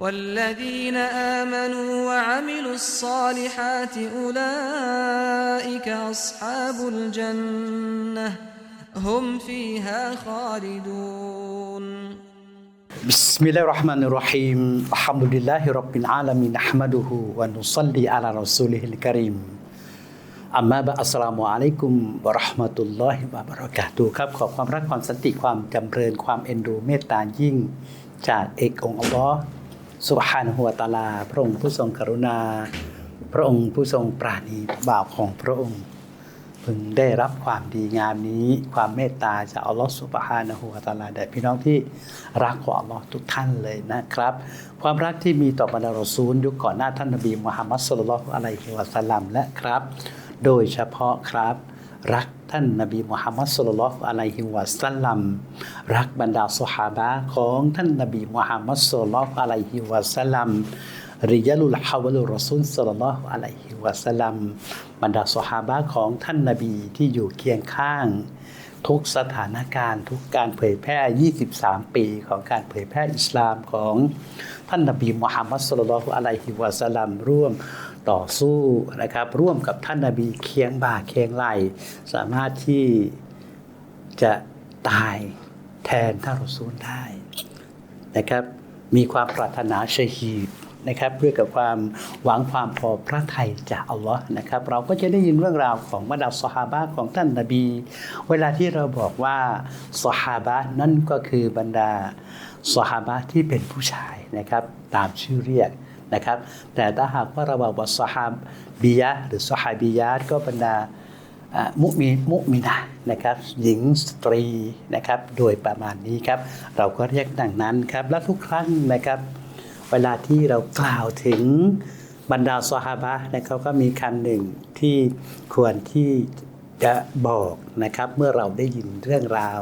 والذين آمنوا وعملوا الصالحات أولئك أصحاب الجنة هم فيها خالدون بسم الله الرحمن الرحيم الحمد لله رب العالمين نحمده ونصلي على رسوله الكريم อัมมาบะอัสสลามุอะลัยกุมวะเราะห์มะตุลลอฮิวะบะเราะกาตุฮ์ครับขอความรักความสันติความจำเริญความเอ็นดูเมตตายิ่ง จากเอกองค์อัลลอฮ์ สุบฮานะฮูวตาลา พระองค์ผู้ทรงกรุณา พระองค์ผู้ทรงปราณีบ่าวของพระองค์ พึงได้รับความดีงามนี้ ความเมตตาจากอัลลอฮ์สุบฮานะฮูวตาลาแด่พี่น้องที่รักของอัลลอฮ์ทุกท่านเลยนะครับ ความรักที่มีต่อบรรดารอซูลยุคก่อนหน้าท่านนบีมุฮัมมัดสุลลัลอฮุอะลัยฮิวะสัลลัมและครับ โดยเฉพาะครับ รักท่านนบีมุฮัมมัดสุลลัลลอฮุอะลัยฮิวะสัลลัมรักบรรดาสุฮาบะห์ของท่านนบีมุฮัมมัดสุลลัลลอฮุอะลัยฮิวะสัลลัมริยาลุลฮาวะลุรอซูลสัลลัลลอฮุอะลัยฮิวะสัลลัมบรรดาสหาบะห์ของท่านนบีที่อยู่เคียงข้าง ทุกสถานการณ์ทุกการเผยแพร่ 23 ปีของการเผยแพร่อิสลามของท่านนบีมุฮัมมัดสุลลัลลอฮุอะลัยฮิวะสัลลัมร่วม ต่อสู้นะครับ ร่วมกับท่านนบีเคียงบ่าเคียงไหลสามารถที่จะตายแทนท่านรอซูลได้นะครับ มีความปรารถนาเชฮีดนะครับเพื่อกับความหวังความพอพระทัยจากอัลลอฮ์นะครับ เราก็จะได้ยินเรื่องราวของบรรดาสหาบะของท่านนบี เวลาที่เราบอกว่าสหาบะนั่นก็คือบรรดาสหาบะที่เป็นผู้ชายนะครับ ตามชื่อเรียก นะครับ แต่ถ้าหากว่าเราบอกว่าสหาบียะหรือสหาบียะก็บรรดามุมีมุมินะนะครับ หญิงสตรีนะครับ โดยประมาณนี้ครับ เราก็เรียกดังนั้นครับ และทุกครั้งนะครับ เวลาที่เรากล่าวถึงบรรดาสหาบะนะครับก็มีคำหนึ่งที่ควรที่ จะบอกนะครับเมื่อเราได้ยินเรื่องราว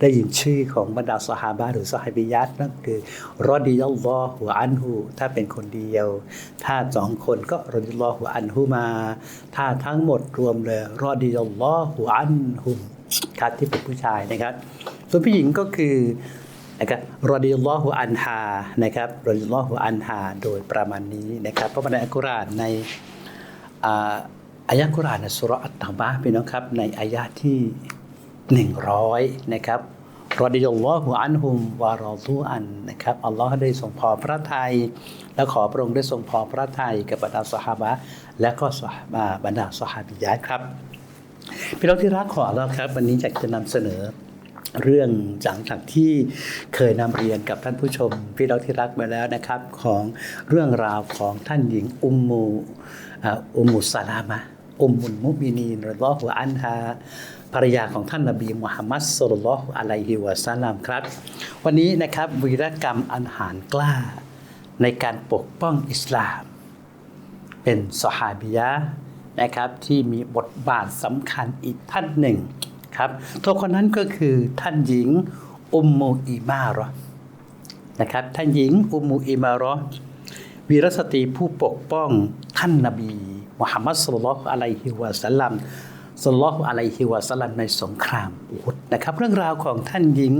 ได้ยินชื่อของบรรดาสหาบะห์หรือสหบิยัตนั่นคือรอดิยัลลอฮุอันฮูถ้าเป็นคนเดียว ถ้าสองคนก็รอดิยัลลอฮุอันฮูมา ถ้าทั้งหมดรวมเลยรอดิยัลลอฮุอันฮุมครับที่เป็นผู้ชายนะครับ ส่วนผู้หญิงก็คือนะครับรอดิลลอฮุอันฮานะครับรอดิลลอฮุอันฮาโดยประมาณนี้นะครับ เพราะในอัลกุรอานใน อายะกุรอานในสุราอัตตาบะห์พี่น้องครับ ในอายะห์ที่ 100 นะครับรอดิยัลลอฮุอันฮุมวารอซูอันนะครับอัลลอฮ์ได้ทรงพอพระทัยและขอพระองค์ได้ทรงพอพระทัยกับบรรดาสหาบะและก็สหาบะบรรดาสหาบิยะครับพี่น้องที่รักของเราครับ วันนี้อยากจะนำเสนอเรื่องหลังจากที่เคยนำเรียนกับท่านผู้ชม พี่น้องที่รักมาแล้วนะครับ ของเรื่องราวของท่านหญิงอุมมูอุมมุสสลามะ อุมมุลมุมินีนรอลลอฮุอันฮาภรรยาของท่านนบีมุฮัมมัดสุลลัลอฮุอะลัยฮิวะซัลลัมครับ วันนี้นะครับวีรกรรมอันหารกล้า ในการปกป้องอิสลาม เป็นสหาบิยะนะครับที่มีบทบาทสำคัญอีกท่านหนึ่งครับตัวคนนั้นก็คือท่านหญิงอุมมูอีมารอนะครับท่านหญิงอุมมูอีมารอวีรสตรีผู้ปกป้องท่านนบี มุฮัมมัดสุลลัลอะลัยฮิวะสัลลัมสุลลัลอะลัยฮิวะสัลลัมในสงครามอุฮุดนะครับ เรื่องราวของท่านหญิง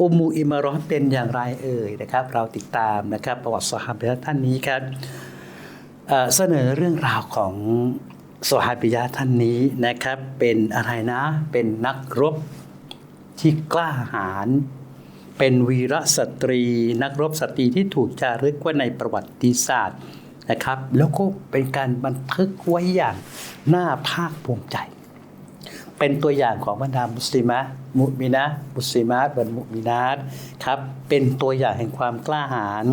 อุมูอิมารอเป็นอย่างไรเอ่ยนะครับ เราติดตามนะครับ ประวัติสหายท่านนี้ครับเอ่อเสนอเรื่องราวของสหายปิยะท่านนี้นะครับ เป็นอะไรนะ เป็นนักรบที่กล้าหาญเป็นวีรสตรี นักรบสตรีที่ถูกจารึกไว้ในประวัติศาสตร์ นะครับ แล้วก็เป็นการบันทึกไว้อย่างน่าภาคภูมิใจ เป็นตัวอย่างของบรรดามุสลิมะมุมินะมุสลิมาตวันมุมินาตครับเป็นตัวอย่างแห่งความกล้าหาญ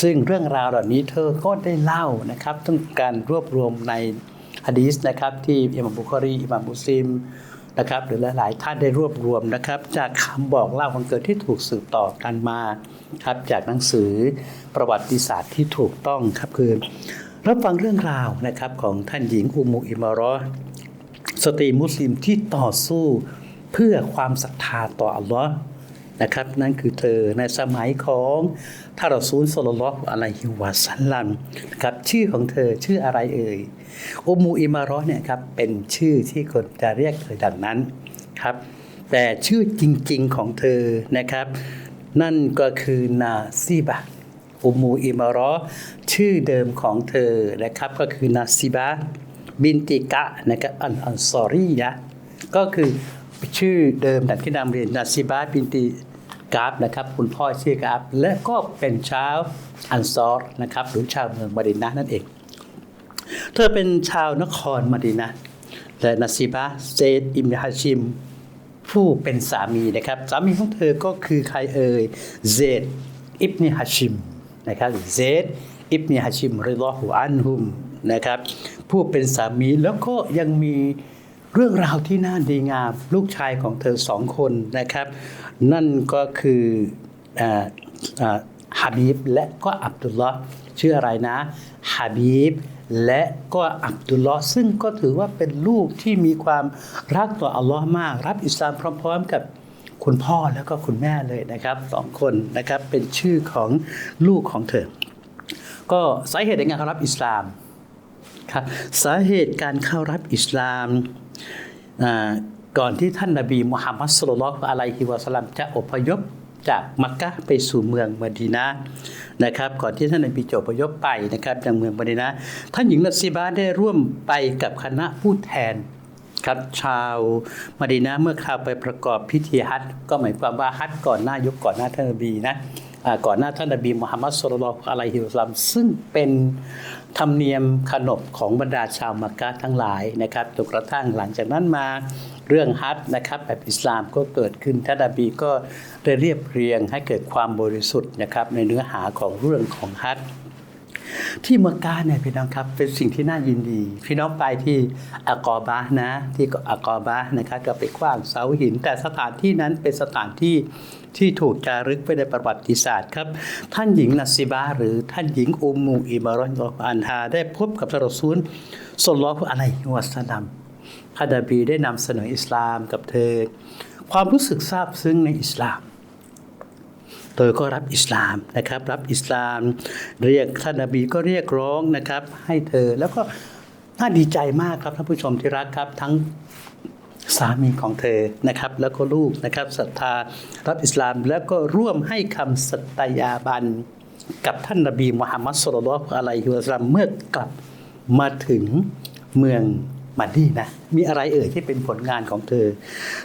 ซึ่งเรื่องราวเหล่านี้เธอก็ได้เล่านะครับต้องการรวบรวมในฮะดีษนะครับที่อิหม่ามบุคอรีอิหม่ามมุสลิม นะครับ หรือหลายๆท่านได้รวบรวมนะครับ จากคำบอกเล่าของเกิดที่ถูกสืบต่อกันมาครับจากหนังสือประวัติศาสตร์ที่ถูกต้องครับคือรับฟังเรื่องราวนะครับของท่านหญิงอุมูอิมารอสตรีมุสลิมที่ต่อสู้เพื่อความศรัทธาต่ออัลลอฮ์ นะครับ นั่นคือเธอในสมัยของท่านรอซูลสลลัลลอฮุอะลัยฮิวะสัลลัมนะครับชื่อของเธอชื่ออะไรเอ่ยอุมูอิมารอเนี่ยครับเป็นชื่อที่คนจะเรียกเธอดังนั้นครับ แต่ชื่อจริงๆของเธอนะครับ นั่นก็คือนาซีบะอุมูอิมารอชื่อเดิมของเธอนะครับ ก็คือนาซิบะบินติกะนะครับอันอันซอรียะก็คือ ชื่อเดิมดังที่นำเรียนนาซิบะบินติกาบนะครับคุณพ่อชื่อกาบและก็เป็นชาวอันซอรนะครับหรือชาวเมืองมะดินนะนั่นเอง เธอเป็นชาวนครมะดีนะและนาซิบะเซดอิมฮาชิม ผู้เป็นสามีนะครับ สามีของเธอก็คือใครเอ่ยเซดอิบนฮาชิมนะครับเซดอิบนฮาชิมริลอฮูอันฮุมนะครับผู้เป็นสามีแล้วก็ยังมี เรื่องราวที่น่าดีงามลูกชายของเธอสองคนนะครับ นั่นก็คือฮาบีบและก็อับดุลลอฮ์ชื่ออะไรนะฮาบีบและก็อับดุลลอฮ์ซึ่งก็ถือว่าเป็นลูกที่มีความรักต่ออัลลอฮ์มาก รับอิสลามพร้อม ๆ กับคุณพ่อแล้วก็คุณแม่เลยนะครับสองคนนะครับเป็นชื่อของลูกของเธอ ก็สาเหตุในการเข้ารับอิสลามครับสาเหตุการเข้ารับอิสลาม ก่อนที่ท่านนบีมุฮัมมัดสุลลัลอฮุอะลัยฮิวะสลัมจะอพยพจากมักกะไปสู่เมืองมดีนะนะครับ ก่อนที่ท่านนบีจะอพยพไปนะครับจากเมืองมดีนะท่านหญิงนัสซีบาได้ร่วมไปกับคณะผู้แทนครับชาวมาดีนะเมื่อคราวไปประกอบพิธีฮัจญ์ก็หมายความว่าฮัจญ์ก่อนหน้ายุคก่อนหน้าท่านนบีนะ ก่อนหน้าท่านนบีมุฮัมมัดสุลลัลอฮุอะลัยฮิวะสัลลัมซึ่งเป็นธรรมเนียมขนบของบรรดาชาวมักกะทั้งหลายนะครับจนกระทั่งหลังจากนั้นมาเรื่องฮัจนะครับแบบอิสลามก็เกิดขึ้นท่านนบีก็ได้เรียบเรียงให้เกิดความบริสุทธิ์นะครับในเนื้อหาของเรื่องของฮัจ ที่เมกาเนี่ยพี่น้องครับเป็นสิ่งที่น่ายินดี พี่น้องไปที่อากอบะห์นะ ที่อากอบะนะครับก็ไปกว้างเสาหิน แต่สถานที่นั้นเป็นสถานที่ที่ถูกจารึกไว้ในประวัติศาสตร์ครับ ท่านหญิงนัสซิบาหรือท่านหญิงอุมมูอิมารอนอันฮาได้พบกับทารอซูลสลลอฮุอะลัยฮิวะสัลลัมท่านนบีได้นำเสนออิสลามกับเธอ ความรู้สึกซาบซึ้งในอิสลาม เธอก็รับอิสลามนะครับ รับอิสลาม เรียกท่านนบีก็เรียกร้องนะครับ ให้เธอแล้วก็น่าดีใจมากครับท่านผู้ชมที่รักครับทั้งสามีของเธอนะครับ แล้วก็ลูกนะครับศรัทธารับอิสลามแล้วก็ร่วมให้คำสัตยาบันกับท่านนบีมุฮัมมัดสุลลัลอฮุอะลัยฮิวะสัลลัมเมื่อกลับมาถึงเมืองมาดีนะมีอะไรเอ่ยที่เป็นผลงานของเธอ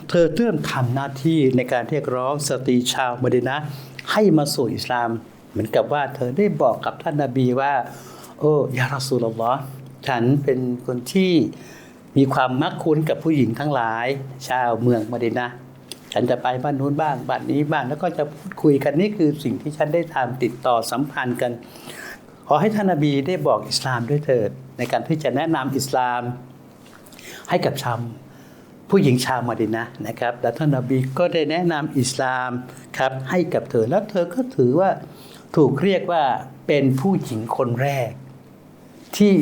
เธอเริ่มทำหน้าที่ในการเรียกร้องสตรีชาวมดีนะ ให้มาสู่อิสลาม เหมือนกับว่าเธอได้บอกกับท่านนาบีว่า โอ้ยารสูลลอฮ์ฉันเป็นคนที่มีความมักคุ้นกับผู้หญิงทั้งหลาย ชาวเมืองมะดีนะฉันจะไปบ้านนู้นบ้างบ้านนี้บ้างแล้วก็จะพูดคุยกันนี่คือสิ่งที่ฉันได้ทำติดต่อสัมพันธ์กัน ขอให้ท่านนบีได้บอกอิสลามด้วยเถิดในการที่จะแนะนำอิสลามให้กับชาว ผู้หญิงชาวมะดินะนะครับและท่านนบีก็ได้แนะนำอิสลามครับให้กับเธอแล้วเธอก็ถือว่าถูกเรียกว่าเป็นผู้หญิงคนแรก ที่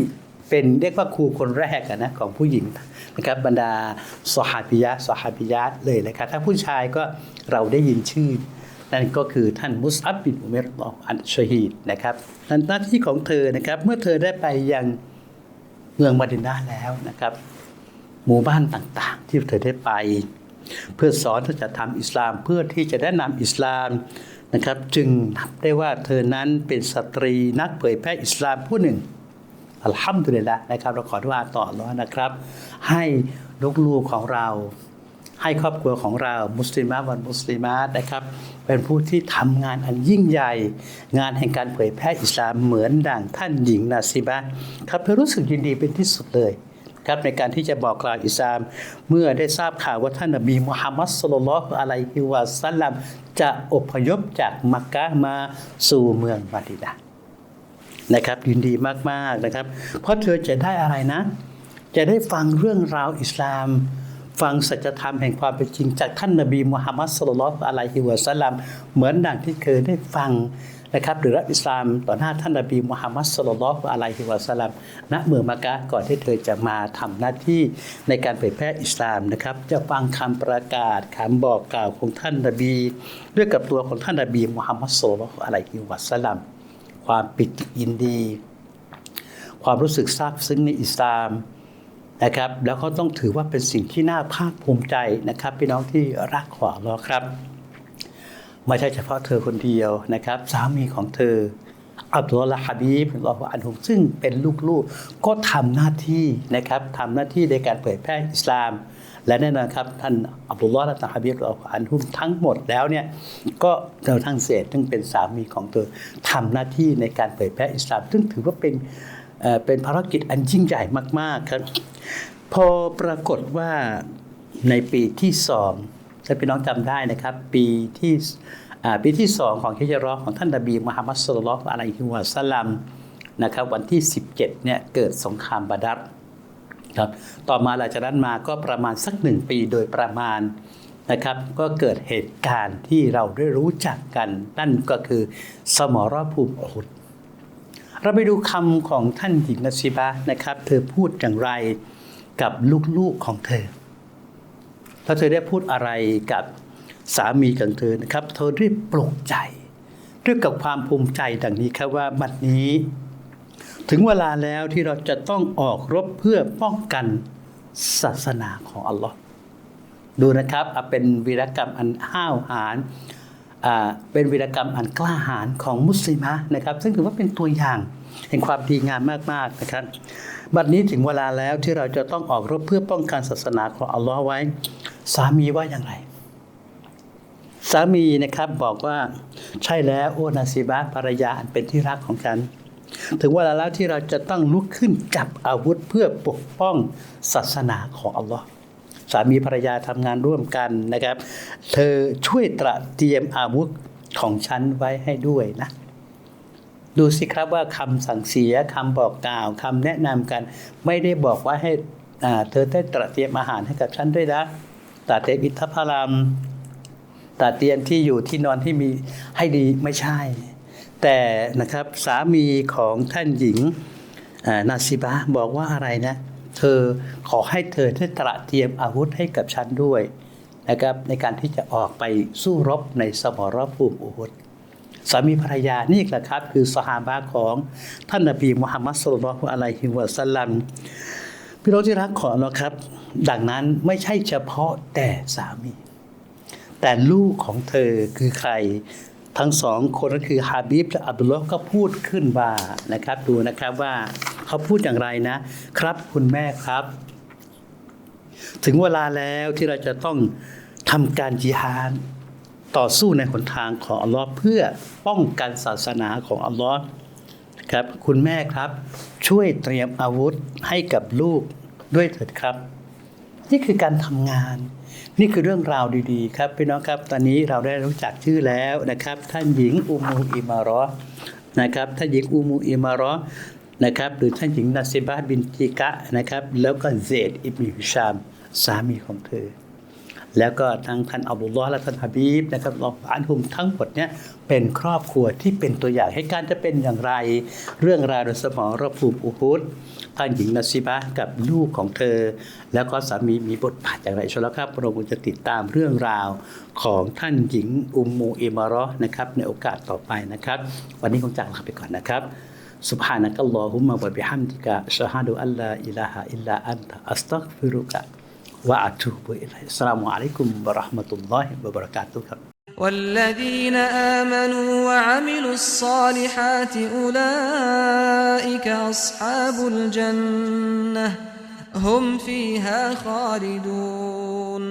เป็นเรียกว่าครูคนแรกะนะของผู้หญิงนะครับบรรดาสหาบิยะสหาบิยะเลยนะครับถ้าผู้ชายก็เราได้ยินชื่อ นั่นก็คือท่านมุสอับบินอุเมรออันชฮีดนะครับนั่นหน้าที่ของเธอนะครับเมื่อเธอได้ไปยังเมืองมะดินาแล้วนะครับ หมู่บ้านต่างๆ ที่เธอได้ไป เพื่อสอนที่จะทำอิสลามเพื่อที่จะแนะนำอิสลามนะครับจึงนับได้ว่าเธอนั้นเป็นสตรีนักเผยแพร่อิสลามผู้หนึ่งอัลฮัมดุลิลละนะครับเราขอดุอาต่อร้อนนะครับ ให้ลูกๆของเราให้ครอบครัวของเรามุสลิมะวันมุสลิมานะครับ เป็นผู้ที่ทำงานอันยิ่งใหญ่ งานแห่งการเผยแพร่อิสลามเหมือนดังท่านหญิงนาซิบะครับเธอรู้สึกยินดีเป็นที่สุดเลย ครับในการที่จะบอกกล่าวอิสลาม เมื่อได้ทราบข่าวว่าท่านนบีมุฮัมมัดสุลลัลอฮุอะลัยฮิวะสัลลัมจะอพยพจากมักกะมาสู่เมืองมะดีนะห์นะครับยินดีมากๆนะครับ เพราะเธอจะได้อะไรนะ จะได้ฟังเรื่องราวอิสลาม ฟังสัจธรรมแห่งความเป็นจริงจากท่านนบีมุฮัมมัดสุลลัลอฮุอะลัยฮิวะสัลลัมเหมือนดังที่เคยได้ฟัง นะครับหรือรับอิสลามต่อหน้าท่านนบีมุฮัมมัดสุลลัลอะลัยฮิวะสัลลัมณเมืองมักกะก่อนที่เธอจะมาทำหน้าที่ในการเผยแพร่อิสลามนะครับจะฟังคำประกาศคำบอกกล่าวของท่านนบีด้วยกับตัวของท่านนบีมุฮัมมัดสุลลัลอฮุอะลัยฮิวะสัลลัมความปิติยินดี ความรู้สึกซาบซึ้งในอิสลามนะครับแล้วก็ต้องถือว่าเป็นสิ่งที่น่าภาคภูมิใจนะครับ พี่น้องที่รักขวาลอครับ ไม่ใช่เฉพาะเธอคนเดียวนะครับ สามีของเธออับดุลลาฮ์ฮะบีบรอฮอันฮุมซึ่งเป็นลูกๆ ก็ทำหน้าที่นะครับทำหน้าที่ในการเผยแพร่อิสลาม และแน่นอนครับท่านอับดุลลอฮ์และท่าฮะบีบรอฮอันฮุมทั้งหมดแล้วเนี่ยก็เราทั้งเศษซึ่งเป็นสามีของเธอทำหน้าที่ในการเผยแพร่อิสลาม ซึ่งถือว่าเป็นเป็นภารกิจอันยิ่งใหญ่มากๆครับ พอปรากฏว่าในปีที่สอง ถ้าพี่น้องจำได้นะครับ ปีที่ปีที่สองของฮิจราะห์ของท่านนบีมุฮัมมัดสุลลอฮอะลัยฮิวะสัลลัมนะครับวันที่ 17เนี่ยเกิดสงครามบาดัรครับต่อมาหลังจากนั้นมาก็ประมาณสักหนึ่งปีโดยประมาณนะครับก็เกิดเหตุการณ์ที่เราได้รู้จักกัน นั่นก็คือสมรภูมิอุดเราไปดูคำของท่านหญิงนัสซิบะนะครับ เธอพูดอย่างไรกับลูกๆของเธอ แล้วเธอได้พูดอะไรกับสามีของเธอนะครับ เธอได้ปลุกใจด้วยกับความภูมิใจดังนี้ครับว่าบัดนี้ ถึงเวลาแล้วที่เราจะต้องออกรบเพื่อป้องกันศาสนาของอัลลอฮ์ดูนะครับเป็นวีรกรรมอันห้าวหาญเป็นวีรกรรมอันกล้าหาญของมุสลิมะนะครับ ซึ่งถือว่าเป็นตัวอย่างแห่งความดีงามมากๆนะครับ บัดนี้ถึงเวลาแล้วที่เราจะต้องออกรบเพื่อป้องกันศาสนาของอัลลอฮ์ไว้ สามีว่าอย่างไร สามีนะครับบอกว่าใช่แล้วโอนาซิบะภรรยาอันเป็นที่รักของฉัน ถึงเวลาแล้วที่เราจะต้องลุกขึ้นจับอาวุธเพื่อปกป้องศาสนาของอัลลอฮ์สามีภรรยาทำงานร่วมกันนะครับ เธอช่วยตระเตรียมอาวุธของฉันไว้ให้ด้วยนะ ดูสิครับว่าคำสั่งเสียคำบอกกล่าวคำแนะนำกัน ไม่ได้บอกว่าให้เธอได้ตระเตรียมอาหารให้กับฉันด้วยนะ ตระเตรียมอิทธพารามตระเตรียมที่อยู่ที่นอนที่มีให้ดีไม่ใช่ แต่นะครับสามีของท่านหญิงนาซิบะบอกว่าอะไรนะ เธอขอให้เธอได้ตระเตรียมอาวุธให้กับฉันด้วยนะครับในการที่จะออกไปสู้รบในสมรภูมิอุฮุดสามีภรรยานี่แหละครับ คือสหาบะของท่านนบีมุฮัมมัดสุลลัลลอฮุอะลัยฮิวะสัลลัม พี่น้องที่รักของเราครับ ดังนั้นไม่ใช่เฉพาะแต่สามี แต่ลูกของเธอคือใคร ทั้งสองคนก็คือฮาบิบและอับดุลลอฮ์ก็พูดขึ้นว่านะครับดูนะครับว่าเขาพูดอย่างไรนะ ครับคุณแม่ครับ ถึงเวลาแล้วที่เราจะต้องทำการจิฮาดต่อสู้ในหนทางของอัลลอฮ์เพื่อป้องกันศาสนาของอัลลอฮ์ ครับคุณแม่ครับ ช่วยเตรียมอาวุธให้กับลูกด้วยเถิดครับ นี่คือการทำงาน นี่คือเรื่องราวดีๆ ครับพี่น้องครับ ตอนนี้เราได้รู้จักชื่อแล้วนะครับ ท่านหญิงอุมูอิมารอนะครับท่านหญิงอุมูอิมารอนะครับ หรือท่านหญิงนัสซิบะห์บินจิกะนะครับ แล้วก็เซดอิบนิฮิชาม สามีของเธอ แล้วก็ทั้งท่านอับดุลลอฮ์และท่านฮะบีบนะครับรองอันฮุมทั้งหมดเนี่ยเป็นครอบครัวที่เป็นตัวอย่างให้การจะเป็นอย่างไร เรื่องราวในสมองรภูมิอุฮุดท่านหญิงนัสซิบะห์กับลูกของเธอ แล้วก็สามีมีบทบาทอย่างไรชลครับเราคงจะติดตามเรื่องราวของท่านหญิงอุมมูอิมารอห์นะครับในโอกาสต่อไปนะครับ วันนี้คงจากลาไปก่อนนะครับ سبحانك اللهم وبحمدك أشهد أن لا إله إلا أنت أستغفرك وأتوب إليه. السلام عليكم ورحمة الله وبركاته. والذين آمنوا وعملوا الصالحات أولئك أصحاب الجنة هم فيها خالدون.